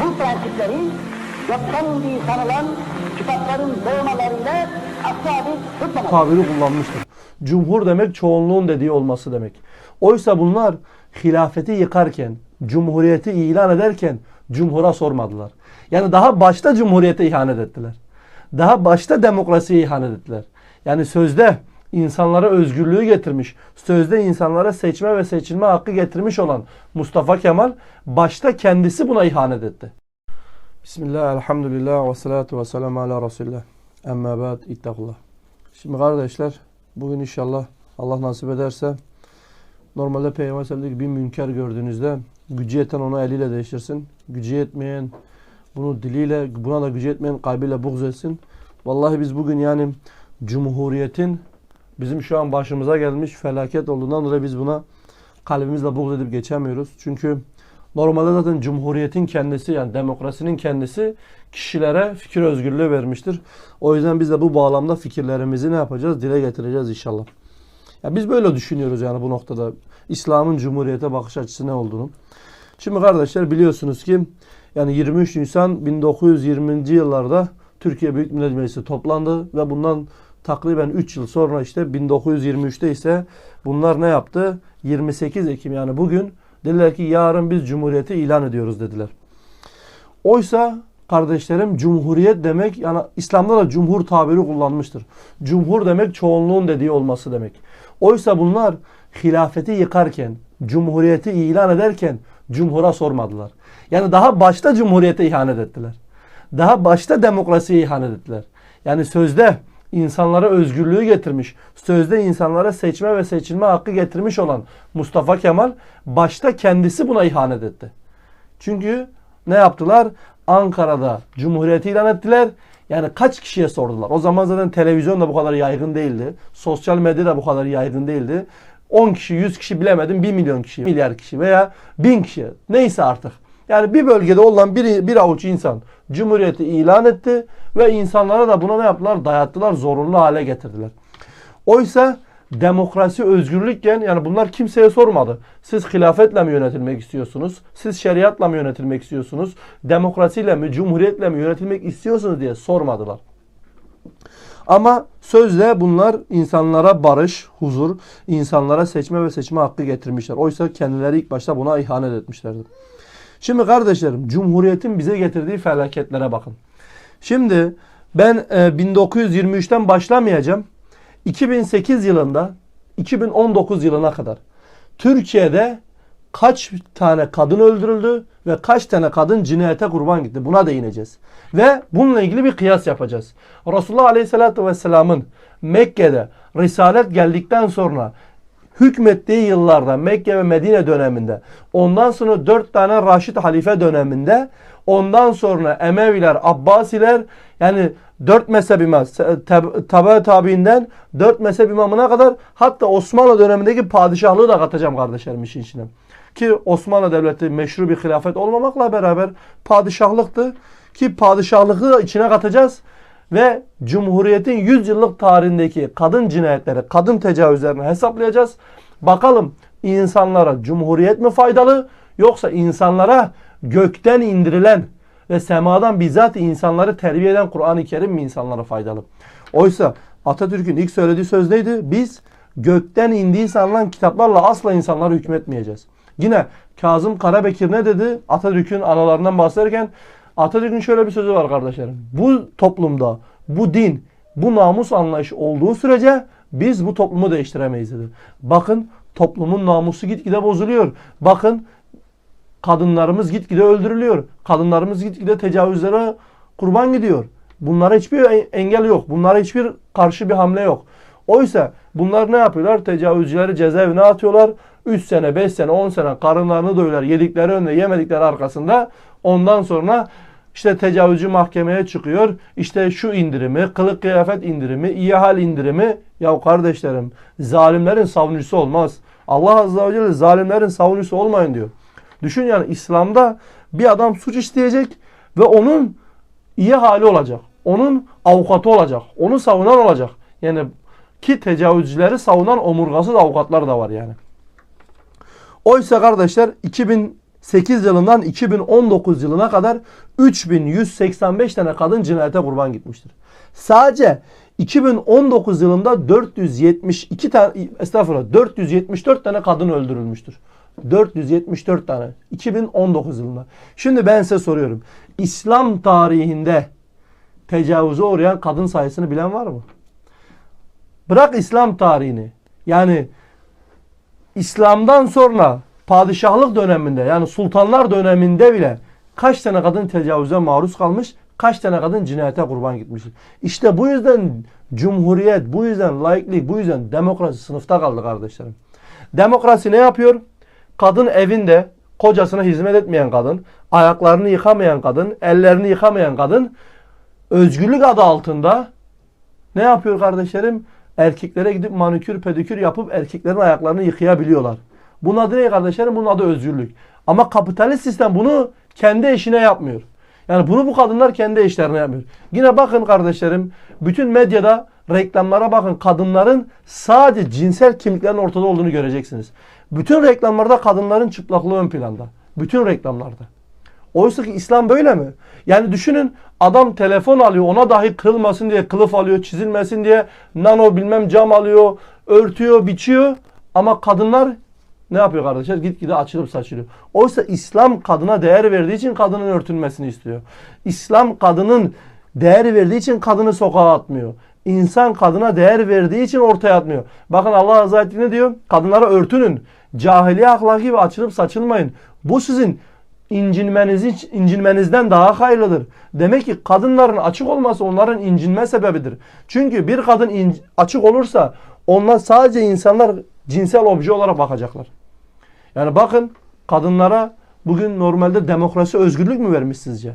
bu prensipleri yoktan indiği sanılan kitapların doğmalarıyla asla bir tutmamak. tabiri kullanmıştır. Cumhur demek çoğunluğun dediği olması demek. Oysa bunlar hilafeti yıkarken, cumhuriyeti ilan ederken cumhura sormadılar. Yani daha başta cumhuriyete ihanet ettiler. Daha başta demokrasiye ihanet ettiler. Yani sözde insanlara özgürlüğü getirmiş, sözde insanlara seçme ve seçilme hakkı getirmiş olan Mustafa Kemal başta kendisi buna ihanet etti. Bismillah, elhamdülillah ve salatu ve selamu ala Resulullah. Emma ba'd, ittakullah. Şimdi kardeşler, bugün inşallah Allah nasip ederse normalde Peygamber Sallallahu bir münker gördüğünüzde gücü yeten onu eliyle değiştirsin. Gücü yetmeyen bunu diliyle, buna da gücü yetmeyen kalbiyle buğz etsin. Vallahi biz bugün yani Cumhuriyet'in bizim şu an başımıza gelmiş felaket olduğundan dolayı biz buna kalbimizle buğz edip geçemiyoruz. Çünkü normalde zaten Cumhuriyet'in kendisi yani demokrasinin kendisi kişilere fikir özgürlüğü vermiştir. O yüzden biz de bu bağlamda fikirlerimizi ne yapacağız? Dile getireceğiz inşallah. Ya biz böyle düşünüyoruz yani bu noktada. İslam'ın Cumhuriyet'e bakış açısı ne olduğunu. Şimdi kardeşler biliyorsunuz ki yani 23 Nisan 1920. yıllarda Türkiye Büyük Millet Meclisi toplandı ve bundan takriben 3 yıl sonra işte 1923'te ise bunlar ne yaptı? 28 Ekim yani bugün dediler ki yarın biz Cumhuriyeti ilan ediyoruz dediler. Oysa kardeşlerim cumhuriyet demek yani İslam'da da cumhur tabiri kullanmıştır. Cumhur demek çoğunluğun dediği olması demek. Oysa bunlar hilafeti yıkarken, cumhuriyeti ilan ederken cumhura sormadılar. Yani daha başta cumhuriyete ihanet ettiler. Daha başta demokrasiye ihanet ettiler. Yani sözde insanlara özgürlüğü getirmiş, sözde insanlara seçme ve seçilme hakkı getirmiş olan Mustafa Kemal başta kendisi buna ihanet etti. Çünkü ne yaptılar? Ankara'da Cumhuriyeti ilan ettiler. Yani kaç kişiye sordular? O zaman zaten televizyon da bu kadar yaygın değildi. Sosyal medya da bu kadar yaygın değildi. 10 kişi, 100 kişi bilemedim 1 milyon kişi, milyar kişi veya 1000 kişi neyse artık. Yani bir bölgede olan bir, bir avuç insan Cumhuriyeti ilan etti ve insanlara da buna ne yaptılar? Dayattılar, zorunlu hale getirdiler. Oysa demokrasi özgürlükken yani bunlar kimseye sormadı. Siz hilafetle mi yönetilmek istiyorsunuz? Siz şeriatla mı yönetilmek istiyorsunuz? Demokrasiyle mi, cumhuriyetle mi yönetilmek istiyorsunuz diye sormadılar. Ama sözle bunlar insanlara barış, huzur, insanlara seçme ve seçme hakkı getirmişler. Oysa kendileri ilk başta buna ihanet etmişlerdi. Şimdi kardeşlerim, Cumhuriyet'in bize getirdiği felaketlere bakın. Şimdi ben e, 1923'ten başlamayacağım. 2008 yılında 2019 yılına kadar Türkiye'de kaç tane kadın öldürüldü ve kaç tane kadın cinayete kurban gitti. Buna değineceğiz. Ve bununla ilgili bir kıyas yapacağız. Resulullah Aleyhisselatü Vesselam'ın Mekke'de Risalet geldikten sonra hükmettiği yıllarda Mekke ve Medine döneminde ondan sonra dört tane Raşid halife döneminde ondan sonra Emeviler, Abbasiler yani dört mezhep imam tabi tabiinden dört mezhep imamına kadar hatta Osmanlı dönemindeki padişahlığı da katacağım kardeşlerim işin içine. Ki Osmanlı Devleti meşru bir hilafet olmamakla beraber padişahlıktı. Ki padişahlığı içine katacağız. Ve Cumhuriyet'in 100 yıllık tarihindeki kadın cinayetleri, kadın tecavüzlerini hesaplayacağız. Bakalım insanlara Cumhuriyet mi faydalı yoksa insanlara gökten indirilen ve semadan bizzat insanları terbiye eden Kur'an-ı Kerim mi insanlara faydalı? Oysa Atatürk'ün ilk söylediği söz neydi? Biz gökten indiği sanılan kitaplarla asla insanlara hükmetmeyeceğiz. Yine Kazım Karabekir ne dedi? Atatürk'ün analarından bahsederken Atatürk'ün şöyle bir sözü var kardeşlerim. Bu toplumda bu din, bu namus anlayışı olduğu sürece biz bu toplumu değiştiremeyiz dedi. Bakın toplumun namusu gitgide bozuluyor. Bakın kadınlarımız gitgide öldürülüyor. Kadınlarımız gitgide tecavüzlere kurban gidiyor. Bunlara hiçbir engel yok. Bunlara hiçbir karşı bir hamle yok. Oysa bunlar ne yapıyorlar? Tecavüzcüleri cezaevine atıyorlar. 3 sene, 5 sene, 10 sene karınlarını doyuyorlar. Yedikleri önüne yemedikleri arkasında. Ondan sonra işte tecavüzcü mahkemeye çıkıyor. İşte şu indirimi, kılık kıyafet indirimi, iyi hal indirimi. Ya kardeşlerim zalimlerin savunucusu olmaz. Allah Azze ve Celle zalimlerin savunucusu olmayın diyor. Düşün yani İslam'da bir adam suç isteyecek ve onun iyi hali olacak. Onun avukatı olacak. Onu savunan olacak. Yani ki tecavüzcüleri savunan omurgasız avukatlar da var yani. Oysa kardeşler 2008 yılından 2019 yılına kadar 3185 tane kadın cinayete kurban gitmiştir. Sadece 2019 yılında 472 tane estağfurullah 474 tane kadın öldürülmüştür. 474 tane 2019 yılında. Şimdi ben size soruyorum. İslam tarihinde tecavüze uğrayan kadın sayısını bilen var mı? Bırak İslam tarihini. Yani İslam'dan sonra padişahlık döneminde yani sultanlar döneminde bile kaç tane kadın tecavüze maruz kalmış, kaç tane kadın cinayete kurban gitmiştir. İşte bu yüzden cumhuriyet, bu yüzden laiklik, bu yüzden demokrasi sınıfta kaldı kardeşlerim. Demokrasi ne yapıyor? Kadın evinde kocasına hizmet etmeyen kadın, ayaklarını yıkamayan kadın, ellerini yıkamayan kadın özgürlük adı altında ne yapıyor kardeşlerim? Erkeklere gidip manikür pedikür yapıp erkeklerin ayaklarını yıkayabiliyorlar. Bunun adı ne kardeşlerim? Bunun adı özgürlük. Ama kapitalist sistem bunu kendi eşine yapmıyor. Yani bunu bu kadınlar kendi eşlerine yapmıyor. Yine bakın kardeşlerim bütün medyada reklamlara bakın kadınların sadece cinsel kimliklerin ortada olduğunu göreceksiniz. Bütün reklamlarda kadınların çıplaklığı ön planda. Bütün reklamlarda. Oysa ki İslam böyle mi? Yani düşünün adam telefon alıyor ona dahi kırılmasın diye kılıf alıyor çizilmesin diye nano bilmem cam alıyor örtüyor biçiyor ama kadınlar ne yapıyor kardeşler? Gitgide açılıp saçılıyor. Oysa İslam kadına değer verdiği için kadının örtünmesini istiyor. İslam kadının değer verdiği için kadını sokağa atmıyor. İnsan kadına değer verdiği için ortaya atmıyor. Bakın Allah Celle ne diyor? Kadınlara örtünün. Cahiliye ahlakı gibi açılıp saçılmayın. Bu sizin incinmenizi, incinmenizden daha hayırlıdır. Demek ki kadınların açık olması onların incinme sebebidir. Çünkü bir kadın açık olursa onlar sadece insanlar cinsel obje olarak bakacaklar. Yani bakın kadınlara bugün normalde demokrasi özgürlük mü vermiş sizce?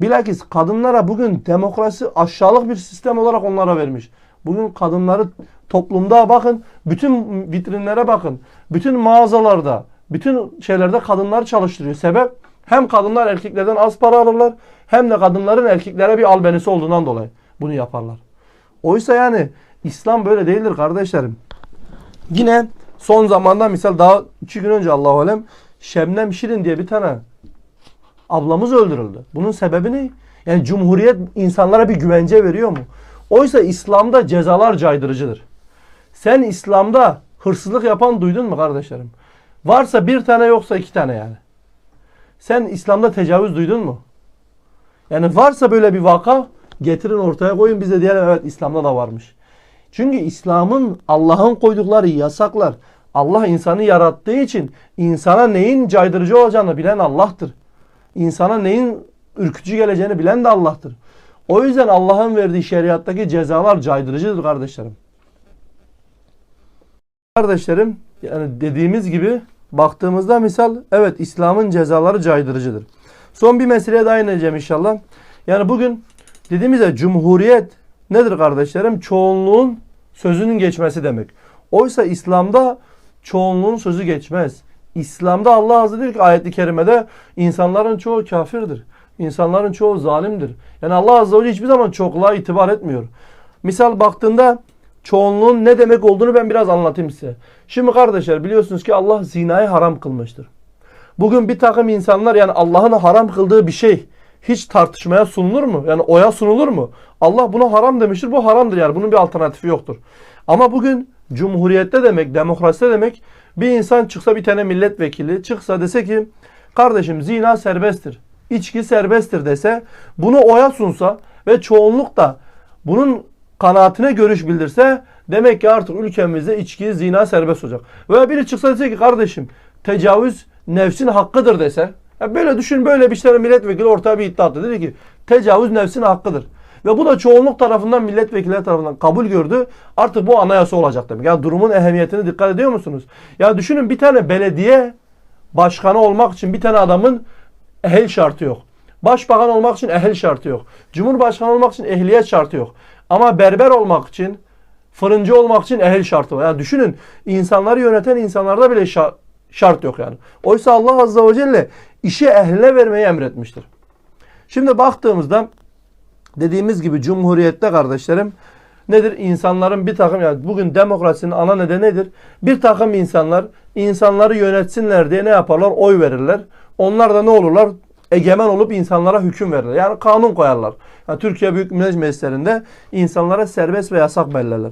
Bilakis kadınlara bugün demokrasi aşağılık bir sistem olarak onlara vermiş. Bugün kadınları toplumda bakın, bütün vitrinlere bakın, bütün mağazalarda, bütün şeylerde kadınlar çalıştırıyor. Sebep hem kadınlar erkeklerden az para alırlar hem de kadınların erkeklere bir albenisi olduğundan dolayı bunu yaparlar. Oysa yani İslam böyle değildir kardeşlerim. Yine son zamanda misal daha iki gün önce Allahu Alem Şebnem Şirin diye bir tane ablamız öldürüldü. Bunun sebebi ne? Yani cumhuriyet insanlara bir güvence veriyor mu? Oysa İslam'da cezalar caydırıcıdır. Sen İslam'da hırsızlık yapan duydun mu kardeşlerim? Varsa bir tane yoksa iki tane yani. Sen İslam'da tecavüz duydun mu? Yani varsa böyle bir vaka getirin ortaya koyun bize diyelim evet İslam'da da varmış. Çünkü İslam'ın Allah'ın koydukları yasaklar Allah insanı yarattığı için insana neyin caydırıcı olacağını bilen Allah'tır. İnsana neyin ürkütücü geleceğini bilen de Allah'tır. O yüzden Allah'ın verdiği şeriattaki cezalar caydırıcıdır kardeşlerim. Kardeşlerim yani dediğimiz gibi baktığımızda misal evet İslam'ın cezaları caydırıcıdır. Son bir meseleye daha ineceğim inşallah. Yani bugün dediğimiz ya cumhuriyet nedir kardeşlerim? Çoğunluğun sözünün geçmesi demek. Oysa İslam'da çoğunluğun sözü geçmez. İslam'da Allah Azze diyor ki ayet-i kerimede insanların çoğu kafirdir. İnsanların çoğu zalimdir. Yani Allah Azze ve hiçbir zaman çokluğa itibar etmiyor. Misal baktığında çoğunluğun ne demek olduğunu ben biraz anlatayım size. Şimdi kardeşler biliyorsunuz ki Allah zinayı haram kılmıştır. Bugün bir takım insanlar yani Allah'ın haram kıldığı bir şey hiç tartışmaya sunulur mu? Yani oya sunulur mu? Allah buna haram demiştir. Bu haramdır yani. Bunun bir alternatifi yoktur. Ama bugün cumhuriyette demek, demokraside demek bir insan çıksa bir tane milletvekili çıksa dese ki kardeşim zina serbesttir. içki serbesttir dese bunu oya sunsa ve çoğunluk da bunun kanaatine görüş bildirse demek ki artık ülkemizde içki, zina serbest olacak. Veya biri çıksa dese ki kardeşim tecavüz nefsin hakkıdır dese. Ya böyle düşün böyle bir tane milletvekili ortaya bir iddia attı. Dedi ki tecavüz nefsin hakkıdır. Ve bu da çoğunluk tarafından milletvekilleri tarafından kabul gördü. Artık bu anayasa olacak demek. Ya durumun ehemmiyetine dikkat ediyor musunuz? Ya düşünün bir tane belediye başkanı olmak için bir tane adamın ehil şartı yok. Başbakan olmak için ehil şartı yok. Cumhurbaşkanı olmak için ehliyet şartı yok. Ama berber olmak için, fırıncı olmak için ehil şartı var. Yani düşünün insanları yöneten insanlarda bile şa- şart yok yani. Oysa Allah Azze ve Celle işi ehline vermeyi emretmiştir. Şimdi baktığımızda dediğimiz gibi cumhuriyette kardeşlerim nedir? İnsanların bir takım yani bugün demokrasinin ana nedeni nedir? Bir takım insanlar insanları yönetsinler diye ne yaparlar? Oy verirler. Onlar da ne olurlar? Egemen olup insanlara hüküm verirler. Yani kanun koyarlar. Yani Türkiye Büyük Millet Meclisi'nde insanlara serbest ve yasak belirlerler.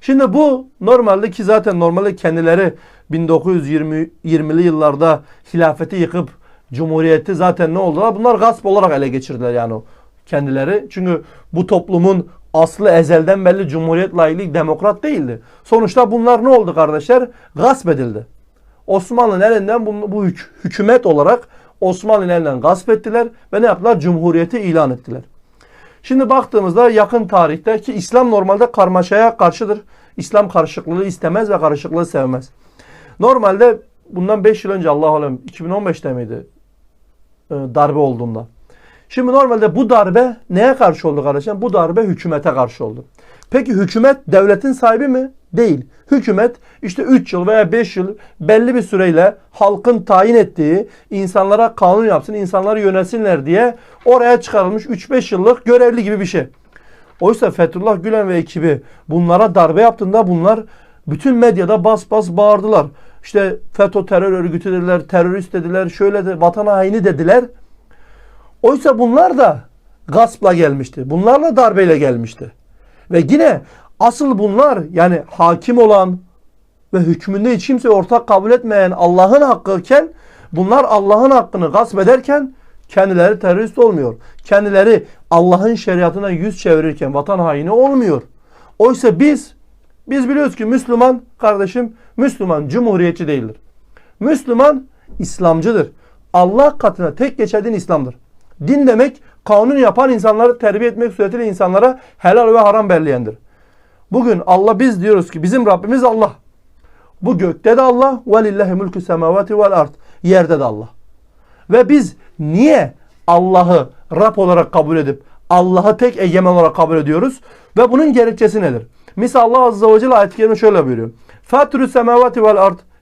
Şimdi bu normalde ki zaten normalde kendileri 1920'li yıllarda hilafeti yıkıp cumhuriyeti zaten ne oldular? Bunlar gasp olarak ele geçirdiler yani kendileri. Çünkü bu toplumun aslı ezelden belli cumhuriyet layıklık demokrat değildi. Sonuçta bunlar ne oldu kardeşler? Gasp edildi. Osmanlı'nın elinden bu, bu hük- hükümet olarak Osmanlı'nın elinden gasp ettiler ve ne yaptılar? Cumhuriyeti ilan ettiler. Şimdi baktığımızda yakın tarihte ki İslam normalde karmaşaya karşıdır. İslam karışıklığı istemez ve karışıklığı sevmez. Normalde bundan 5 yıl önce Allah alem 2015'te miydi e, darbe olduğunda. Şimdi normalde bu darbe neye karşı oldu kardeşim? Bu darbe hükümete karşı oldu. Peki hükümet devletin sahibi mi? Değil. Hükümet işte 3 yıl veya 5 yıl belli bir süreyle halkın tayin ettiği insanlara kanun yapsın, insanları yönetsinler diye oraya çıkarılmış 3-5 yıllık görevli gibi bir şey. Oysa Fethullah Gülen ve ekibi bunlara darbe yaptığında bunlar bütün medyada bas bas bağırdılar. İşte FETÖ terör örgütü dediler, terörist dediler, şöyle de vatan haini dediler. Oysa bunlar da gaspla gelmişti. Bunlarla darbeyle gelmişti. Ve yine asıl bunlar yani hakim olan ve hükmünde hiç kimse ortak kabul etmeyen Allah'ın hakkıken bunlar Allah'ın hakkını gasp ederken kendileri terörist olmuyor. Kendileri Allah'ın şeriatına yüz çevirirken vatan haini olmuyor. Oysa biz biz biliyoruz ki Müslüman kardeşim Müslüman cumhuriyetçi değildir. Müslüman İslamcıdır. Allah katına tek geçer din İslam'dır. Din demek kanun yapan insanları terbiye etmek suretiyle insanlara helal ve haram belleyendir. Bugün Allah biz diyoruz ki bizim Rabbimiz Allah. Bu gökte de Allah ve lillahi mulku semavati vel. Yerde de Allah. Ve biz niye Allah'ı Rab olarak kabul edip Allah'ı tek egemen olarak kabul ediyoruz? Ve bunun gerekçesi nedir? Misal Allah Azze ve Celle kerime şöyle buyuruyor. Fatrü semavati vel.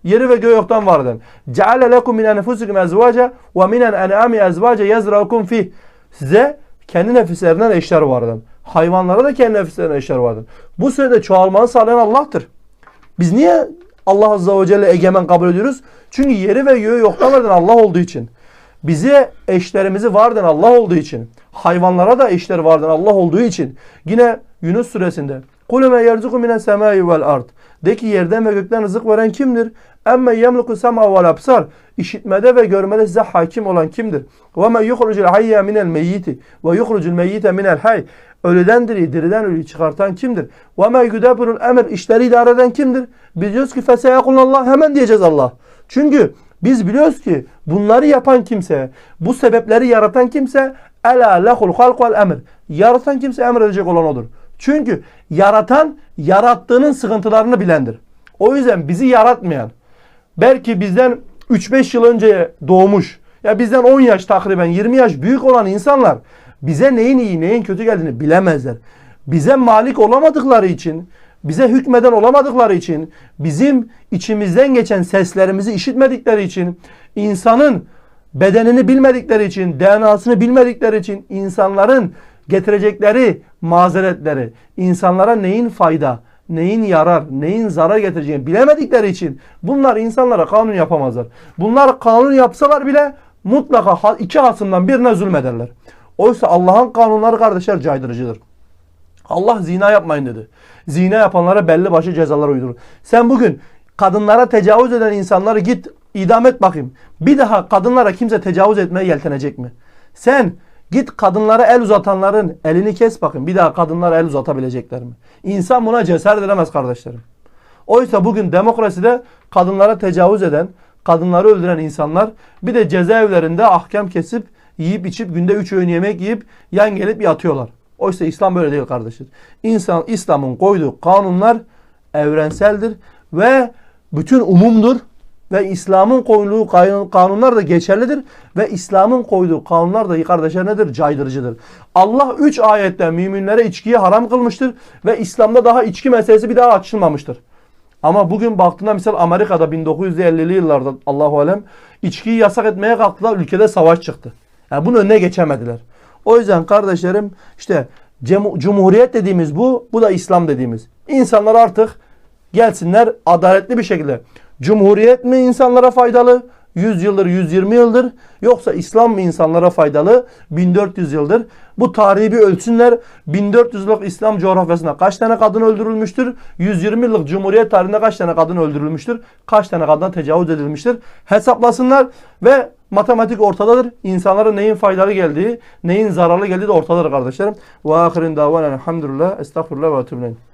Yeri ve göğü yoktan var eden. Ceale lekum min enfusikum ezvaca ve minen en'ami ezvaca yazraukum fih. Size kendi nefislerinden eşler var eden. Hayvanlara da kendi nefislerinden eşler var eden. Bu sürede çoğalmanı sağlayan Allah'tır. Biz niye Allah Azze ve Celle egemen kabul ediyoruz? Çünkü yeri ve göğü yoktan var eden Allah olduğu için. Bize eşlerimizi var eden Allah olduğu için. Hayvanlara da eşler var eden Allah olduğu için. Yine Yunus suresinde yerzuku minen semai vel ard. De ki yerden ve gökten rızık veren kimdir? Emme yemluku sema vel absar. İşitmede ve görmede size hakim olan kimdir? Ve men yuhrucul hayya minel meyyiti ve yuhrucul meyyite minel hay. Ölüden diri, diriden ölüyü çıkartan kimdir? Ve men yudabbirul emir. işleri idare eden kimdir? Biz diyoruz ki feseyakulullah hemen diyeceğiz Allah. Çünkü biz biliyoruz ki bunları yapan kimse, bu sebepleri yaratan kimse ela lehul halk vel emir. Yaratan kimse emredecek olan odur. Çünkü yaratan yarattığının sıkıntılarını bilendir. O yüzden bizi yaratmayan, belki bizden 3-5 yıl önce doğmuş, ya bizden 10 yaş takriben 20 yaş büyük olan insanlar bize neyin iyi neyin kötü geldiğini bilemezler. Bize malik olamadıkları için, bize hükmeden olamadıkları için, bizim içimizden geçen seslerimizi işitmedikleri için, insanın bedenini bilmedikleri için, DNA'sını bilmedikleri için, insanların getirecekleri mazeretleri, insanlara neyin fayda, neyin yarar, neyin zarar getireceğini bilemedikleri için bunlar insanlara kanun yapamazlar. Bunlar kanun yapsalar bile mutlaka iki hasımdan birine zulmederler. Oysa Allah'ın kanunları kardeşler caydırıcıdır. Allah zina yapmayın dedi. Zina yapanlara belli başlı cezalar uydurur. Sen bugün kadınlara tecavüz eden insanları git idam et bakayım. Bir daha kadınlara kimse tecavüz etmeye yeltenecek mi? Sen git kadınlara el uzatanların elini kes bakın. Bir daha kadınlara el uzatabilecekler mi? İnsan buna cesaret edemez kardeşlerim. Oysa bugün demokraside kadınlara tecavüz eden, kadınları öldüren insanlar bir de cezaevlerinde ahkam kesip yiyip içip günde 3 öğün yemek yiyip yan gelip yatıyorlar. Oysa İslam böyle değil kardeşler. İnsan İslam'ın koyduğu kanunlar evrenseldir ve bütün umumdur ve İslam'ın koyduğu kanun- kanunlar da geçerlidir ve İslam'ın koyduğu kanunlar da kardeşler nedir? Caydırıcıdır. Allah 3 ayette müminlere içkiyi haram kılmıştır ve İslam'da daha içki meselesi bir daha açılmamıştır. Ama bugün baktığında misal Amerika'da 1950'li yıllarda Allahu alem içkiyi yasak etmeye kalktılar. Ülkede savaş çıktı. Yani bunun önüne geçemediler. O yüzden kardeşlerim işte cumhuriyet dediğimiz bu. Bu da İslam dediğimiz. İnsanlar artık gelsinler adaletli bir şekilde. Cumhuriyet mi insanlara faydalı? 100 yıldır, 120 yıldır. Yoksa İslam mı insanlara faydalı? 1400 yıldır. Bu tarihi bir ölçsünler. 1400 yıllık İslam coğrafyasında kaç tane kadın öldürülmüştür? 120 yıllık Cumhuriyet tarihinde kaç tane kadın öldürülmüştür? Kaç tane kadına tecavüz edilmiştir? Hesaplasınlar ve matematik ortadadır. İnsanlara neyin faydalı geldiği, neyin zararlı geldiği de ortadadır kardeşlerim. Ve ahirin davanen elhamdülillah. Estağfurullah ve etûbü ileyh.